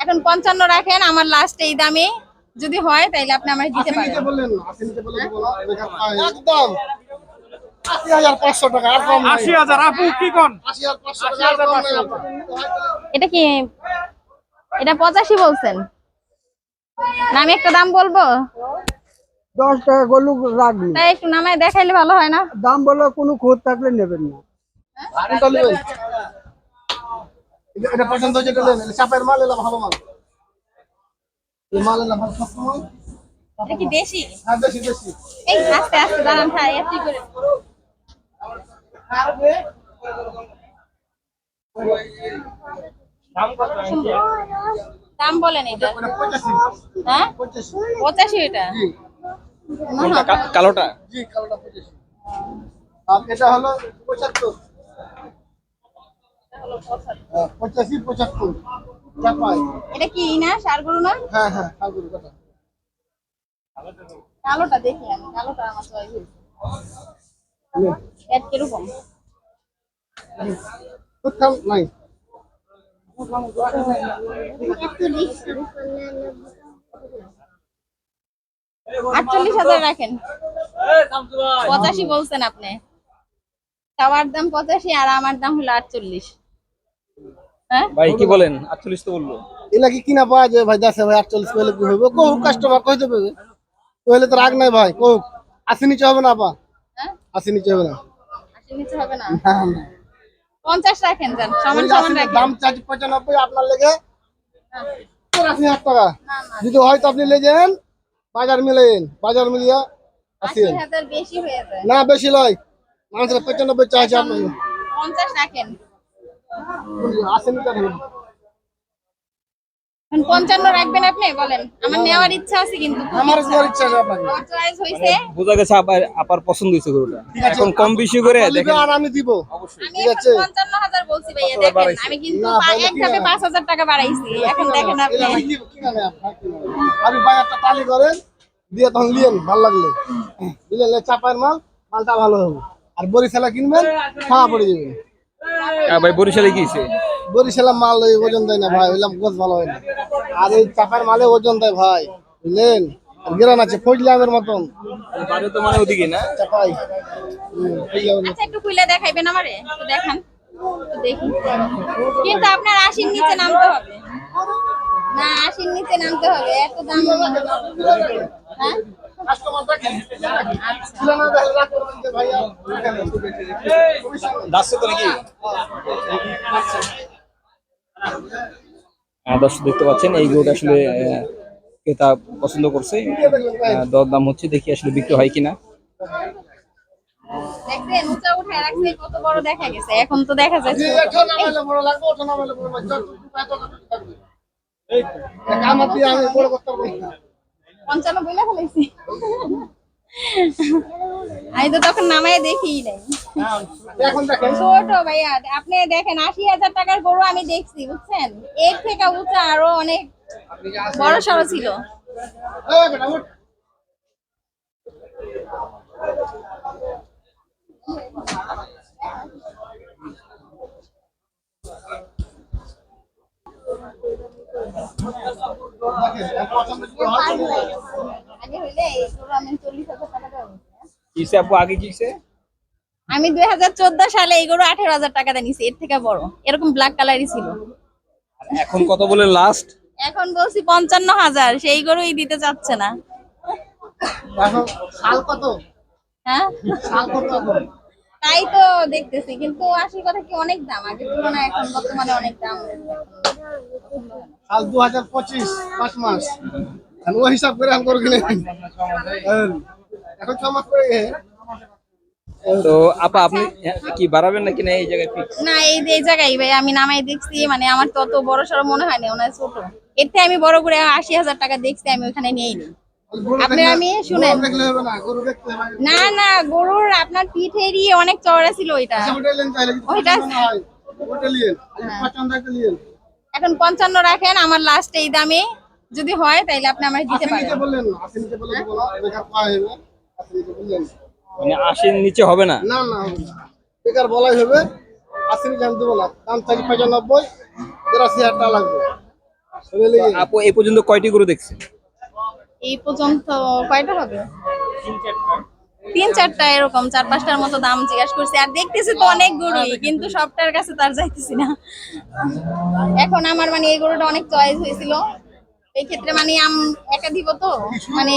এখন পঞ্চান্ন রাখেন আমার লাস্ট এই দামে। যদি হয় তাইলে আপনি আমার দিতে পারেন। একদম। এটা কি? এটা পঁচাশি বলছেন? না আমি একটা দাম বলব? দশ টাকা গলু রাখবি। তাই একটু নামায় দেখাইলে ভালো হয় না? দাম বলে কোনো খোঁজ থাকলে নেবেন না। নেবেন? এটা- এটা পছন্দ হচ্ছে এটা চাপের মাল এলাম ভালো মাল। এই মাল এলাম ভালো সস্তা মাল কি দেশি? হ্যাঁ বেশি বেশি এই আস্তে আস্তে দাঁড়ান এটি করে দাম বলেন এটা। এটা পঁচাশি। হ্যাঁ? পঁচাশি। এটা? কালোটা? জি কালোটা পঁচাশি। আর এটা হলো পঁচাত্তর। পঁচাশি পঁচাত্তর। এটা কি না সার গরু না? হ্যাঁ হ্যাঁ কথা। কালোটা দেখি আমি কালোটা আমার চয়েস হয়েছে। এড কীরকম কোথাও নাই। আটচল্লিশ হাজার রাখেন। পঁচাশি বলছেন আপনি। খাওয়ার দাম পঁচাশি আর আমার দাম হলো আটচল্লিশ। হ্যাঁ? ভাই কি বলেন। আটচল্লিশ তো বলল। এলা কি কিনা পাওয়া যায়? ভাই দেখে ভাই আটচল্লিশ পেলে কি হইব? কোক কাস্টমার কই দেবে কইলে তো রাগ নাই ভাই কোক আশি নিচে হবে না আপা। হ্যাঁ? আশি নিচে হবে না। আশি নিচে হবে না? না, না। পঞ্চাশ রাখেন যান সমান ওই সমান রাখেন। দাম আপনার লেগে আশি হাজার টাকা। না না। যদি হয় তো আপনি লেগেন বাজার মিলেন বাজার মিলিয়া আশি আসেন হাজার বেশি হয়ে যায়। না বেশি লয়। মানুষের পঁচানব্বই চাইছে আপনাকে। পঞ্চাশ রাখেন। পঞ্চান্ন রাখবেন আপনি? বলেন। আমার নেওয়ার ইচ্ছা আছে কিন্তু। আমার ইচ্ছা। ইচ্ছা আছে আপনাকে চয়েস হয়েছে বোঝা গেছে আপার আপার পছন্দ হয়েছে গরুটা। এখন কম বেশি করে দেখেন। আর আমি দিব। আমি ঠিক আছে। পঞ্চান্ন হাজার বলছি ভাইয়া দেখেন আমি কিন্তু না, পা- বলে এক কি ধাপে হবে? পাঁচ হাজার টাকা বাড়াইছি। এখন দেখেন আপনি। এলা কি- কিনা নেই আপনার, কিনা নেই। আপনি বাজারটা টালি করেন দিয়ে তখন লিয়েন ভালো লাগলে। দিলে চাপার মাল মালটা ভালো হবে। আর বরিশালা কিনবেন খাওয়া পড়ে যাবেন ভাই বরিশালে গিয়েছে বরিশালা মাল ওজন দেয় না ভাই ওইলাম গোছ ভালো হয় না। আর এই চাপার মালে ওজন দেয় ভাই বুঝলেন? গেরান আছে ফজলামের মতন। বাড়ি তো মানে ওদিকে না? চাপাই। মতন। আচ্ছা একটু খুলে দেখাইবেন আমারে? একটু দেখান। দেখি। কিন্তু আপনার আশির নিচে নামতে হবে। না আশির নিচে নামতে হবে। এত দাম হ্যাঁ? আচ্ছা হ্যাঁ, দর্শক দেখতে পাচ্ছেন এই গরুটা আসলে ক্রেতা পছন্দ করছে দর দাম হচ্ছে দেখি আসলে বিক্রি হয় কিনা দেখছেন উঁচা উঠে রাখছে কত বড় দেখা গেছে এখন তো দেখা যাচ্ছে এই আমার দিয়ে আমি বড় করতে পারব পঞ্চান্ন বইলা ফেলাইছি আমি তো তখন নামায় দেখি নাই। ছোট ভাইয়া, আপনি দেখেন, আশি হাজার টাকার গরু আমি দেখছি, বুঝছেন? এর থেকে উঁচা আরও অনেক বড় সড়ো ছিল। আমি। কিসে আপু? আগে কিসে? দুই হাজার চোদ্দ সালে এই গরু আঠেরো হাজার টাকা দিয়ে নিছি এর থেকে বড়। এরকম ব্ল্যাক কালারই ছিল। এখন কত বলে লাস্ট এখন বলছি পঞ্চান্ন হাজার সেই গরুই দিতে চাচ্ছে না। শাল কত? হ্যাঁ? শাল কত এখন? তাই তো দেখতেছি কিন্তু আসল কথা কি অনেক দাম? আগের তুলনায় এখন বর্তমানে অনেক দাম সাল দু হাজার পঁচিশ পাঁচ মাস। ও হিসাব করে আমি করে এখন ছ মাস করে। তো আপা আপনি কি বাড়াবেন নাকি না এই জায়গায় ফিক্স না এই যে এই জায়গায় ভাই আমি নামাই দেখছি মানে আমার তত বড় সড়ো মনে হয় না ওনার ছোট। এর থেকে আমি বড় করে আশি হাজার টাকা দেখছি আমি ওখানে নিয়ে নিই আপনি আমি শুনেন। না না গরুর আপনার পিঠেরই অনেক চওড়া ছিল ওইটা। আচ্ছা, ওইটা- হয়, হয়। এখন পঞ্চান্ন রাখেন আমার লাস্ট এই দামে। যদি হয় তাইলে আপনি আমার দিতে পারেন। বললেন না, আশি নিচে বললে দিব না, বেকার পাওয়া যাবে। আশি নিচে বললেন। মানে আশির নিচে হবে না? না না বেকার বলাই হবে আশি নিচে আমি দেবো না। দাম চারি পঁচানব্বই বিরাশি হাজার টাকা লাগবে। আপু এই পর্যন্ত কয়টি গরু দেখছেন? এই পর্যন্ত কয়টা হবে? তিন চারটা। এরকম চার পাঁচটার মতো দাম জিজ্ঞাসা করছি। আর দেখতেছি তো অনেক গরুই কিন্তু সবটার কাছে তার যাইতেছি না। এখন আমার মানে এই গরুটা অনেক চয়েস হয়েছিল। এই ক্ষেত্রে মানে আম একা দিব তো মানে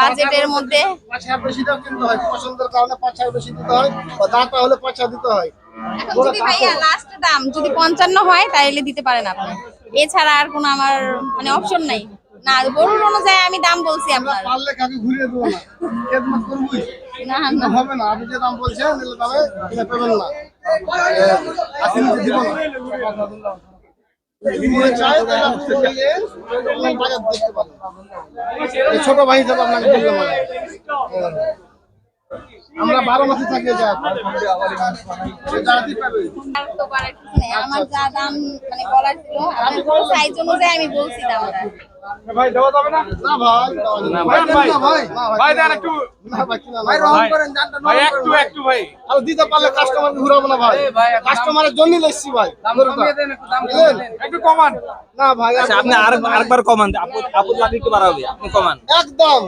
বাজেটের মধ্যে। পাঁচ বেশি দাম কিনতে হয় পছন্দের কারণে পাঁচ হাজার বেশি দিতে হয় দাঁতা হলে পাঁচ হাজার দিতে হয়। যদি ভাইয়া লাস্ট দাম যদি পঞ্চান্ন হয় তাহলে দিতে পারেন আপনি। এছাড়া আর কোনো আমার মানে অপশন নাই। না গরুর অনুযায়ী আমি দাম বলছি আমরা আপনার। পারলে কাকে ঘুরিয়ে দেবো না। খেদমত না না। হবে না। আপনি যে দাম বলছেন দিলে দামে কিনে পেবেন না। দিব ছোট ভাই হিসাবে আপনাকে বললাম। আমরা বারো মাসে থাকি। আমার যা দাম মানে বলার ছিল আমি বলছি দামটা। ভাই দেওয়া যাবে না? না ভাই না। ভাই ভাই, না ভাই ভাই দেন একটু। না। ভাই কিনা ভাই ভাই রং করেন ভাই একটু একটু ভাই। আর দিতে পারলে কাস্টমারকে ঘুরাবো না ভাই। কাস্টমারের জন্য লেসছি ভাই। গরুটা। বুঝলেন? একটু কমান। না ভাই আচ্ছা আপনি আর আরেকবার কমান আপু আপু একটু বাড়াবে আপনি কমান। একদম।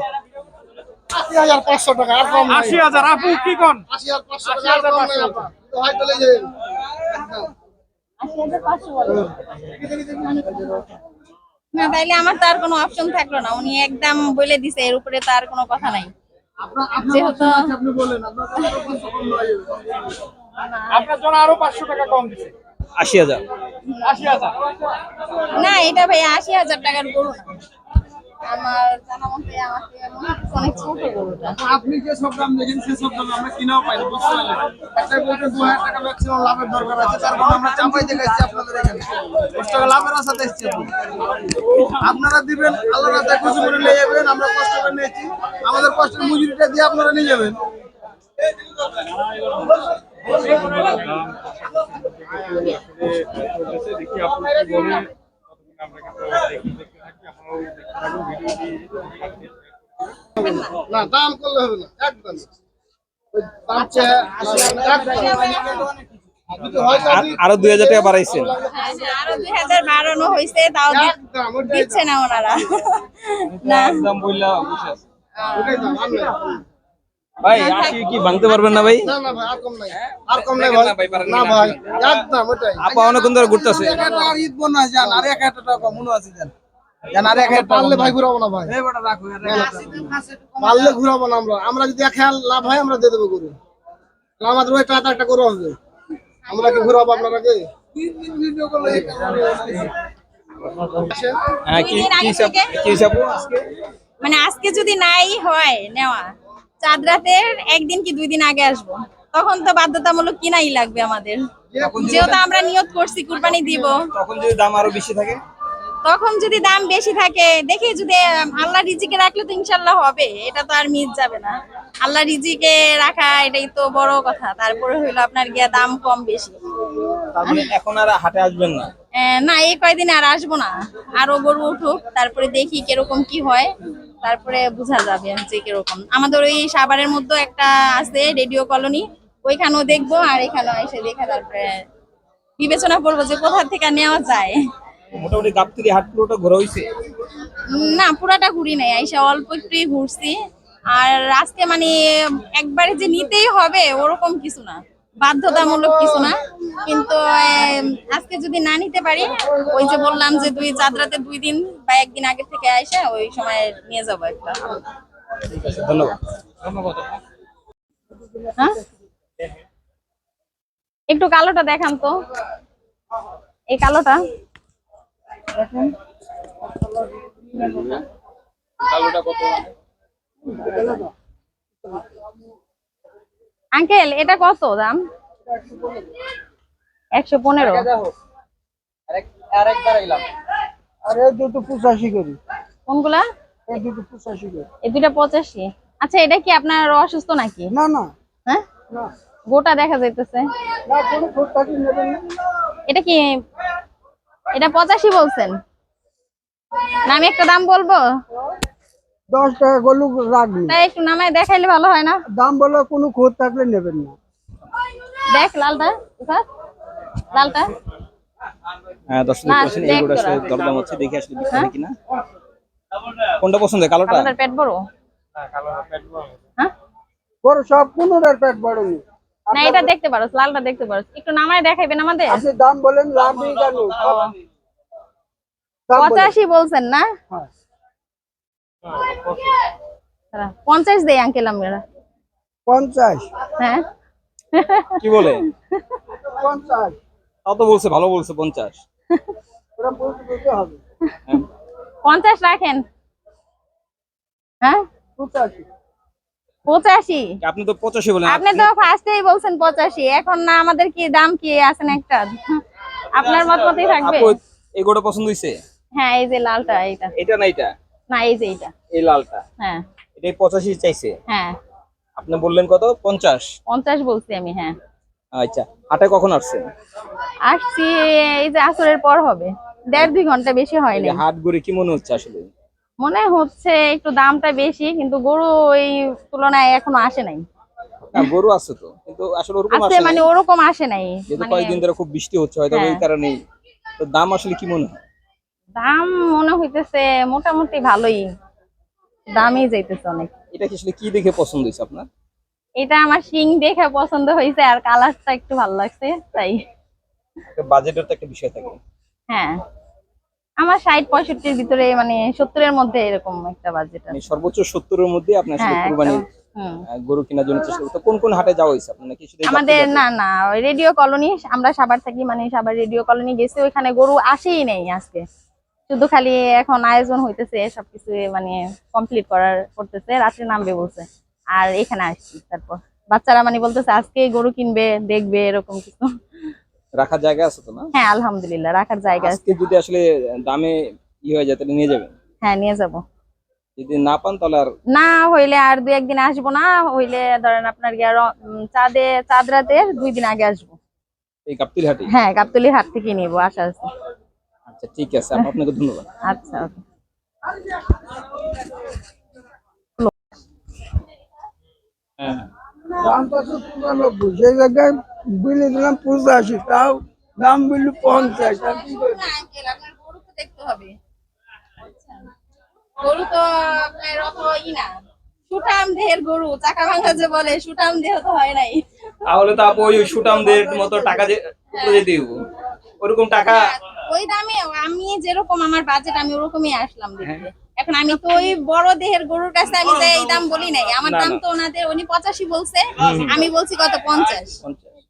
আশি হাজার পাঁচশো টাকা আর কম। আশি হাজার আপু কি কোন? আশি হাজার পাঁচশো যাই একদম। না তাইলে আমার তো আর কোনো অপশন থাকল না। উনি একদম বলে দিছে এর উপরে তার কোনো কথা নাই। যেহেতু-। আপনার জন্য আরও পাঁচশো টাকা কম দিছে। আশি হাজার। না এটা ভাই আশি হাজার টাকার গরু না। আমার জানা মতে আমার থেকে হচ্ছে অনেক ছোট গরুটা। আপনি যে সব দাম দেখেন সে সব দাম আমরা কিনাও পাই না বুঝতে পারলেন? একটা বলতে দু হাজার টাকা ম্যাক্সিমাম লাভের দরকার আছে তার কারণে আমরা চাপাই দেখে এসেছি আপনাদের এখানে। দশ টাকা লাভের আশাতে এসেছি আপনারা দিবেন আল্লাহ রাতে খুশি করে নিয়ে যাবেন আমরা কষ্ট করে নিয়েছি। আমাদের কষ্টের মজুরিটা দিয়ে আপনারা নিয়ে যাবেন। দেখি আপু কি বলে আমরা না দাম করলে হবে না একদম। আর দুই হাজার টাকা বাড়াইছেন আরও দুই হাজার বাড়ানো হয়েছে তাও দিচ্ছে না ওনারা। না। ভাই আশি কি ভাঙতে পারবেন না ভাই? না না ভাই আর কম নাই। আর কম নাই ভাই। না ভাই, না না। একদম ওইটাই আপা অনেকক্ষণ ধরে ঘুরতেছে। ঈদ বোনাস যান আর এক হাজার টাকা মনে আছে যান যান আর এক হাজার পারলে ভাই ঘুরাবো না ভাই। পারলে ঘুরাবো না আমরা। আমরা যদি এক লাভ হয় আমরা দিয়ে দেবো গরু। আমাদের ওই টাকা একটা গরু হবে আমরা কি ঘুরাবো আপনারাকে। হ্যাঁ মানে আজকে যদি নাই হয় নেওয়া চাঁদ রাতের একদিন কি দুই দিন আগে আসব? তখন তো বাধ্যতামূলক কিনাই লাগবে আমাদের। যেহেতু আমরা নিয়ত করছি কুরবানি দিব। তখন যদি দাম আরও বেশি থাকে? তখন যদি দাম বেশি থাকে দেখি যদি আল্লাহ রিজিকে রাখলে তো ইনশাল্লাহ হবে। এটা তো আর মিস যাবে না। আল্লাহ রিজিকে রাখা এটাই তো বড় কথা। তারপরে হইল আপনার গিয়া দাম কম বেশি। মানে এখন আর হাটে আসবেন না? না এই কয়দিন আর আসব না। আরও গরু উঠুক তারপরে দেখি কীরকম কি হয়। তারপরে বোঝা যাবে যে কীরকম। আমাদের ওই সাভারের মধ্যে একটা আছে রেডিও কলোনি। ওইখানেও দেখব আর এখানেও এসে দেখে তারপরে বিবেচনা করব যে কোথা থেকে নেওয়া যায়। মোটামুটি গাবতলি হাট পুরোটা ঘোরা হয়েছে না পুরাটা ঘুরি নাই আইসা অল্প একটুই ঘুরছি। আর আজকে মানে একবারে যে নিতেই হবে ওরকম কিছু না বাধ্যতামূলক কিছু না। কিন্তু আজকে যদি না নিতে পারি ওই যে বললাম যে দুই চাঁদরাতে দুই দিন বা একদিন আগে থেকে আইসা ওই সময় নিয়ে যাব একটা। ঠিক ধন্যবাদ। হ্যাঁ? একটু কালোটা দেখান তো। এই কালোটা? দেখেন আঙ্কেল এটা কত দাম? একশো পনেরো। আর এই দুটো পঁচাশি করি। কোনগুলা? এই দুটো পঁচাশি দুইটা পঁচাশি। আচ্ছা এটা কি আপনার অসুস্থ নাকি? না না। হ্যাঁ? গোটা দেখা যাইতেছে। না কোনো খোঁজ থাকি নেবেন না। এটা কি এটা পঁচাশি বলছেন। না আমি একটা দাম বলব? দশ টাকা গলু রাখবি। তাই একটু নামায় দেখাইলে ভালো হয় না? দাম বলে কোনো খোঁজ থাকলে নেবেন না। দেখ লালটা লালটা। হ্যাঁ দর্শক না, দেখতে পাচ্ছেন এই দেখ গরুটা আসলে দরদাম হচ্ছে দেখে আসলে বিক্রি হ্যাঁ? হয়? কিনা? কোনটা পছন্দ কালোটা? পেট বড়? হ্যাঁ কালো পেট বড়। হ্যাঁ? বড় সব পনেরোটার পেট বড়। নি না এটা দেখতে পারো লালটা দেখতে পারো। একটু নামায় দেখাইবেন আমাদের? আপনি দাম বলেন লাভ নেই কেন। পঁচাশি বলছেন না? হ্যাঁ। দাঁড়া, পঞ্চাশ দেই আঙ্কেল আমরা। পঞ্চাশ। হ্যাঁ? কি বলে? পঞ্চাশ। তাও তো বলছে ভালো বলছে পঞ্চাশ। ওরা বলতে বলতে হবে। হ্যাঁ, পঞ্চাশ রাখেন। হ্যাঁ? পঁচাশি। পঁচাশি। আপনি তো পঁচাশি বলেন আপনি তো ফার্স্টেই বলছেন পঁচাশি এখন না আমাদের কি দাম কি আছেন একটা? আপনার মত মতই থাকবে। এই গরুটা পছন্দ হ্যাঁ এই যে লালটা এইটা। এটা না এটা না এই যে এইটা। এই লালটা? হ্যাঁ। এটাই পঁচাশি চাইছে? হ্যাঁ। আপনি বললেন কত? পঞ্চাশ। পঞ্চাশ বলছি আমি হ্যাঁ। আচ্ছা হাটে কখন আসছেন আসছি এই যে আসরের পর হবে। দেড় দুই ঘণ্টা বেশি হয়নি হাট ঘুরে কি মনে হচ্ছে আসলে? মনে হচ্ছে একটু দামটা বেশি কিন্তু গরু ওই তুলনায় এখনও আসে নাই। গরু আছে তো কিন্তু আসলে ওরকম আসে মানে ওরকম আসে নাই যেহেতু মানে কয়েকদিন ধরে খুব বৃষ্টি হচ্ছে হয়তো হ্যাঁ। এই কারণেই। তো দাম আসলে কি মনে হয়? দাম মনে হইতেছে মোটামুটি ভালোই দামই যাইতেছে অনেক। এটা কি আসলে কি দেখে পছন্দ হয়েছে আপনার? এটা আমার শিং দেখে পছন্দ হয়েছে আর কালারটা একটু ভালো লাগছে তাই। বাজেটের তো একটা বিষয় থাকে। হ্যাঁ। আমার ষাট পঁয়ষট্টির ভিতরে মানে সত্তরের মধ্যে এরকম একটা বাজেট মানে সর্বোচ্চ সত্তরের মধ্যে আপনি আসলে হ্যাঁ কুরবানি। হুম। আহ, গরু কেনার জন্য চেষ্টা করতে কোন কোন হাটে যাওয়া হয়েছে আপনার? নাকি শুধু আমাদের না না রেডিও কলোনি আমরা সাবার থাকি মানে সাবার রেডিও কলোনি গেছি ওইখানে গরু আসেই নেই আজকে। শুধু খালি এখন আয়োজন হইতেছে সবকিছু মানে কমপ্লিট করার করতেছে রাত্রে নামবে বলছে। আর এখানে আসছি তারপর। বাচ্চারা মানে বলতেছে আজকে গরু কিনবে দেখবে এরকম কিছু। রাখার জায়গা আছে তো না? হ্যাঁ আলহামদুলিল্লাহ রাখার জায়গা আছে। আজকে যদি আসলে দামে ই হয়ে যায় তাহলে নিয়ে যাবেন? হ্যাঁ নিয়ে যাব। যদি না পান তাহলে আর না হইলে আর দুই একদিন আসব না হইলে ধরেন আপনার গিয়ে চাঁদে চাঁদ রাতের দুই দিন আগে আসব। এই গাবতির হাটে হ্যাঁ গাবতলির হাট থেকে নিবো আশা আছে। আচ্ছা ঠিক আছে আপনাকে ধন্যবাদ। আচ্ছা. হ্যাঁ। দাম তো পঁচানব্বই সেই জায়গায় বিলে দিলাম পঁচাশি তাও দাম বিল পঞ্চাশ আর কি করব? না আঙ্কেল আপনার গরু তো দেখতে হবে। আচ্ছা। গরু তো আপনার অত ই না। সুঠাম দেহের গরু চাকা ভাঙা যে বলে সুঠাম দেহ তো হয় নাই। তাহলে তো আপু ওই সুটামদের মতো টাকা যে উপরে দিয়ে দিব ওরকম টাকা ওই দামে আমি যেরকম আমার বাজেট আমি ওরকমই আসলাম দেখতে। এখন আমি তো ওই বড় দেহের গরুর কাছে আমি এই দাম বলি নাই। আমার দাম তো ওনাদের উনি পঁচাশি বলছে। আমি বলছি কত পঞ্চাশ।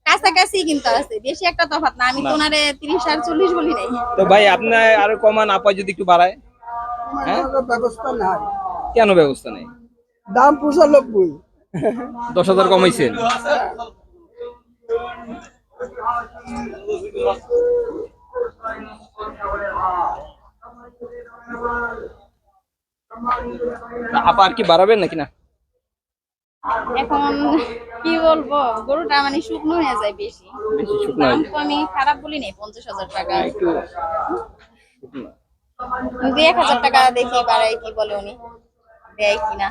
কাছাকাছি কিন্তু আছে বেশি একটা তফাৎ না আমি তো ওনারে তিরিশ আর চল্লিশ বলি নাই। তো ভাই আপনার আরও কমান আপা যদি একটু বাড়ায়। হ্যাঁ? ব্যবস্থা নাই কেন ব্যবস্থা নেই? দাম পঁচানব্বই। দশ হাজার কমাইছেন আপা আর কি বাড়াবেন নাকি না? এখন কি বলব? গরুটা মানে শুকনো হয়ে যায় বেশি। বেশি শুকনো হয়ে তো আমি খারাপ বলি নাই পঞ্চাশ হাজার টাকা। একটু দুই এক হাজার টাকা দেখি বাড়াই কি বলে উনি দেয় কিনা।